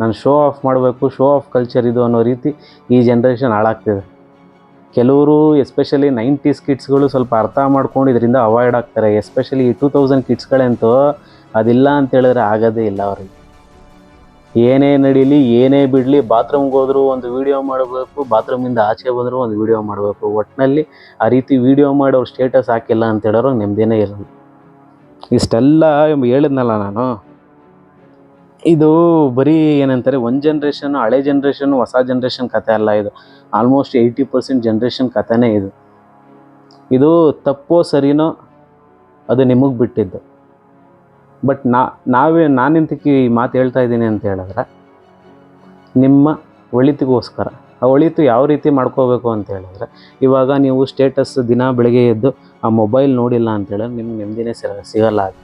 Speaker 1: ನಾನು ಶೋ ಆಫ್ ಮಾಡಬೇಕು ಶೋ ಆಫ್ ಕಲ್ಚರ್ ಇದು ಅನ್ನೋ ರೀತಿ ಈ ಜನ್ರೇಷನ್ ಹಾಳಾಗ್ತಿದೆ. ಕೆಲವರು ಎಸ್ಪೆಷಲಿ ನೈಂಟೀಸ್ ಕಿಡ್ಸ್ಗಳು ಸ್ವಲ್ಪ ಅರ್ಥ ಮಾಡ್ಕೊಂಡು ಇದರಿಂದ ಅವಾಯ್ಡ್ ಆಗ್ತಾರೆ. ಎಸ್ಪೆಷಲಿ ಈ ಟೂ ತೌಸಂಡ್ ಕಿಡ್ಸ್ಗಳಂತೂ ಅದಿಲ್ಲ ಅಂತೇಳಿದ್ರೆ ಆಗೋದೇ ಇಲ್ಲ ಅವ್ರಿಗೆ. ಏನೇ ನಡೀಲಿ, ಏನೇ ಬಿಡಲಿ ಬಾತ್ರೂಮ್ಗೆ ಹೋದ್ರು ಒಂದು ವಿಡಿಯೋ ಮಾಡಬೇಕು ಬಾತ್ರೂಮಿಂದ ಆಚೆ ಬಂದರೂ ಒಂದು ವಿಡಿಯೋ ಮಾಡಬೇಕು. ಒಟ್ಟಿನಲ್ಲಿ ಆ ರೀತಿ ವಿಡಿಯೋ ಮಾಡಿ ಅವ್ರು ಸ್ಟೇಟಸ್ ಹಾಕಿಲ್ಲ ಅಂತ ಹೇಳೋರು ನೆಮ್ಮದಿನೇ ಇರಲ್ಲ ಇಷ್ಟೆಲ್ಲ ಹೇಳಿದ್ನಲ್ಲ ನಾನು. ಇದು ಬರೀ ಏನಂತಾರೆ, ಒಂದು ಜನ್ರೇಷನ್ ಹಳೆ ಜನ್ರೇಷನ್ ಹೊಸ ಜನ್ರೇಷನ್ ಕತೆ ಅಲ್ಲ ಇದು. ಆಲ್ಮೋಸ್ಟ್ ಏಯ್ಟಿ ಪರ್ಸೆಂಟ್ ಜನ್ರೇಷನ್ ಕತೆನೇ ಇದು. ಇದು ತಪ್ಪೋ ಸರಿನೋ ಅದು ನಿಮಗೆ ಬಿಟ್ಟಿದ್ದು. ಬಟ್ ನಾ ನಾವೇ ನಾನೆಂತಕ್ಕೆ ಈ ಮಾತು ಹೇಳ್ತಾ ಇದ್ದೀನಿ ಅಂತ ಹೇಳಿದ್ರೆ ನಿಮ್ಮ ಒಳಿತಿಗೋಸ್ಕರ ಆ ಒಳಿತು ಯಾವ ರೀತಿ ಮಾಡ್ಕೋಬೇಕು ಅಂತ ಹೇಳಿದ್ರೆ ಇವಾಗ ನೀವು ಸ್ಟೇಟಸ್ ದಿನ ಬೆಳಗ್ಗೆ ಎದ್ದು ಆ ಮೊಬೈಲ್ ನೋಡಿಲ್ಲ ಅಂತ ಹೇಳಿದ್ರೆ ನಿಮ್ಗೆ ನೆಮ್ಮದಿನೇ ಸಿಗ ಸಿಗಲ್ಲ ಅದು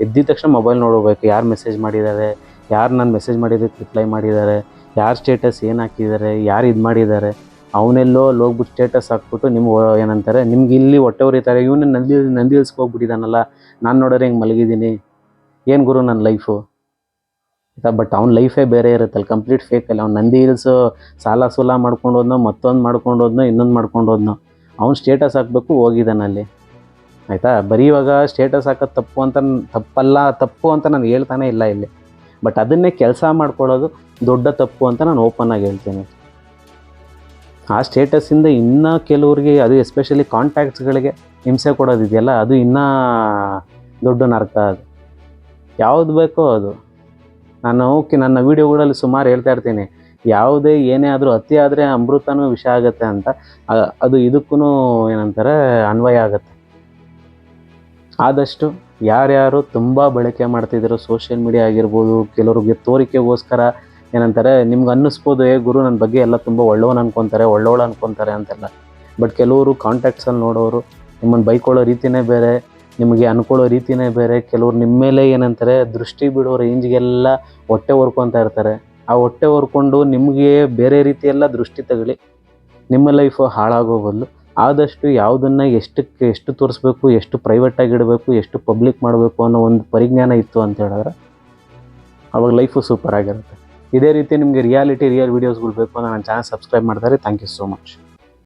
Speaker 1: ಎದ್ದಿದ ತಕ್ಷಣ ಮೊಬೈಲ್ ನೋಡಬೇಕು ಯಾರು ಮೆಸೇಜ್ ಮಾಡಿದ್ದಾರೆ ಯಾರು ನಾನು ಮೆಸೇಜ್ ಮಾಡಿದ್ದಕ್ಕೆ ರಿಪ್ಲೈ ಮಾಡಿದ್ದಾರೆ ಯಾರು ಸ್ಟೇಟಸ್ ಏನು ಹಾಕಿದ್ದಾರೆ ಯಾರು ಇದು ಮಾಡಿದ್ದಾರೆ ಅವನೆಲ್ಲೋ ಅಲ್ಲಿ ಹೋಗ್ಬಿಟ್ಟು ಸ್ಟೇಟಸ್ ಹಾಕ್ಬಿಟ್ಟು ನಿಮ್ಗೆ ಏನಂತಾರೆ ನಿಮ್ಗೆ ಇಲ್ಲಿ ಹೊಟ್ಟೆ ಉರಿತಾರೆ ಇವನು ನಂದಿ ನಂದಿ ಹಿಲ್ಸ್ಗೆ ಹೋಗ್ಬಿಟ್ಟಿದ್ದಾನಲ್ಲ ನಾನು ನೋಡೋರು ಹಿಂಗೆ ಮಲಗಿದ್ದೀನಿ ಏನು ಗುರು ನನ್ನ ಲೈಫು ಆಯಿತಾ? ಬಟ್ ಅವ್ನ ಲೈಫೇ ಬೇರೆ ಇರುತ್ತಲ್ಲ ಕಂಪ್ಲೀಟ್ ಫೇಕ್ ಅಲ್ಲ. ಅವ್ನು ನಂದಿ ಹಿಲ್ಸ್ ಸಾಲ ಸೂಲ ಮಾಡ್ಕೊಂಡು ಹೋದ್ನೋ, ಮತ್ತೊಂದು ಮಾಡ್ಕೊಂಡು ಹೋದ್ನೋ, ಇನ್ನೊಂದು ಮಾಡ್ಕೊಂಡು ಹೋದ್ನೋ. ಅವ್ನು ಸ್ಟೇಟಸ್ ಹಾಕಬೇಕು ಹೋಗಿದ್ದಾನಲ್ಲಿ ಆಯಿತಾ? ಬರೀ ಇವಾಗ ಸ್ಟೇಟಸ್ ಹಾಕೋದು ತಪ್ಪು ಅಂತ ತಪ್ಪಲ್ಲ, ತಪ್ಪು ಅಂತ ನಾನು ಹೇಳ್ತಾನೆ ಇಲ್ಲ ಇಲ್ಲಿ. ಬಟ್ ಅದನ್ನೇ ಕೆಲಸ ಮಾಡ್ಕೊಳ್ಳೋದು ದೊಡ್ಡ ತಪ್ಪು ಅಂತ ನಾನು ಓಪನ್ ಆಗಿ ಹೇಳ್ತೀನಿ. ಆ ಸ್ಟೇಟಸ್ಸಿಂದ ಇನ್ನೂ ಕೆಲವ್ರಿಗೆ, ಅದು ಎಸ್ಪೆಷಲಿ ಕಾಂಟ್ಯಾಕ್ಟ್ಸ್ಗಳಿಗೆ ಹಿಂಸೆ ಕೊಡೋದಿದೆಯಲ್ಲ, ಅದು ಇನ್ನೂ ದೊಡ್ಡ ನರ್ಕ ಅದು. ಯಾವ್ದು ಬೇಕೋ ಅದು. ನಾನು ಓಕೆ, ನನ್ನ ವೀಡಿಯೋಗಳಲ್ಲಿ ಸುಮಾರು ಹೇಳ್ತಾ ಇರ್ತೀನಿ. ಯಾವುದೇ ಏನೇ ಆದರೂ ಅತಿ ಆದರೆ ಅಮೃತನೂ ವಿಷ ಆಗುತ್ತೆ ಅಂತ ಅದು ಇದಕ್ಕೂ ಏನಂತಾರೆ, ಅನ್ವಯ ಆಗುತ್ತೆ. ಆದಷ್ಟು ಯಾರ್ಯಾರು ತುಂಬ ಬಳಕೆ ಮಾಡ್ತಿದ್ದೀರೋ ಸೋಷಿಯಲ್ ಮೀಡಿಯಾ ಆಗಿರ್ಬೋದು, ಕೆಲವ್ರಿಗೆ ತೋರಿಕೆಗೋಸ್ಕರ ಏನಂತಾರೆ, ನಿಮ್ಗೆ ಅನ್ನಿಸ್ಬೋದು, ಏ ಗುರು ನನ್ನ ಬಗ್ಗೆ ಎಲ್ಲ ತುಂಬ ಒಳ್ಳೆಯವನು ಅನ್ಕೊತಾರೆ ಒಳ್ಳೆಯವಳು ಅನ್ಕೊತಾರೆ ಅಂತೆಲ್ಲ. ಬಟ್ ಕೆಲವರು ಕಾಂಟ್ಯಾಕ್ಟ್ಸಲ್ಲಿ ನೋಡೋರು ನಿಮ್ಮನ್ನು ಬೈಕೊಳ್ಳೋ ರೀತಿಯೇ ಬೇರೆ. ನಿಮಗೆ ಅನ್ಕೊಳ್ಳೋ ರೀತಿನೇ ಬೇರೆ. ಕೆಲವ್ರು ನಿಮ್ಮ ಮೇಲೆ ಏನಂತಾರೆ, ದೃಷ್ಟಿ ಬಿಡೋ ರೇಂಜ್ಗೆಲ್ಲ ಹೊಟ್ಟೆ ಹೊರ್ಕೊತಾ ಇರ್ತಾರೆ. ಆ ಹೊಟ್ಟೆ ಹೊರ್ಕೊಂಡು ನಿಮಗೆ ಬೇರೆ ರೀತಿಯೆಲ್ಲ ದೃಷ್ಟಿ ತಗೊಳ್ಳಿ. ನಿಮ್ಮ ಲೈಫು ಹಾಳಾಗೋ ಬದಲು. ಆದಷ್ಟು ಯಾವುದನ್ನು ಎಷ್ಟಕ್ಕೆ ಎಷ್ಟು ತೋರಿಸ್ಬೇಕು, ಎಷ್ಟು ಪ್ರೈವೇಟಾಗಿ ಇಡಬೇಕು, ಎಷ್ಟು ಪಬ್ಲಿಕ್ ಮಾಡಬೇಕು ಅನ್ನೋ ಒಂದು ಪರಿಜ್ಞಾನ ಇತ್ತು ಅಂತ ಹೇಳಿದ್ರೆ, ಅವಾಗ ಲೈಫು ಸೂಪರ್ ಆಗಿರುತ್ತೆ. ಇದೇ ರೀತಿ ನಿಮಗೆ ರಿಯಾಲಿಟಿ ರಿಯಲ್ ವೀಡಿಯೋಸ್ಗಳು ಬೇಕು ಅಂದರೆ ನನ್ನ ಚಾನಲ್ ಸಬ್ಸ್ಕ್ರೈಬ್ ಮಾಡ್ತಾರೆ ಥ್ಯಾಂಕ್ ಯು ಸೋ ಮಚ್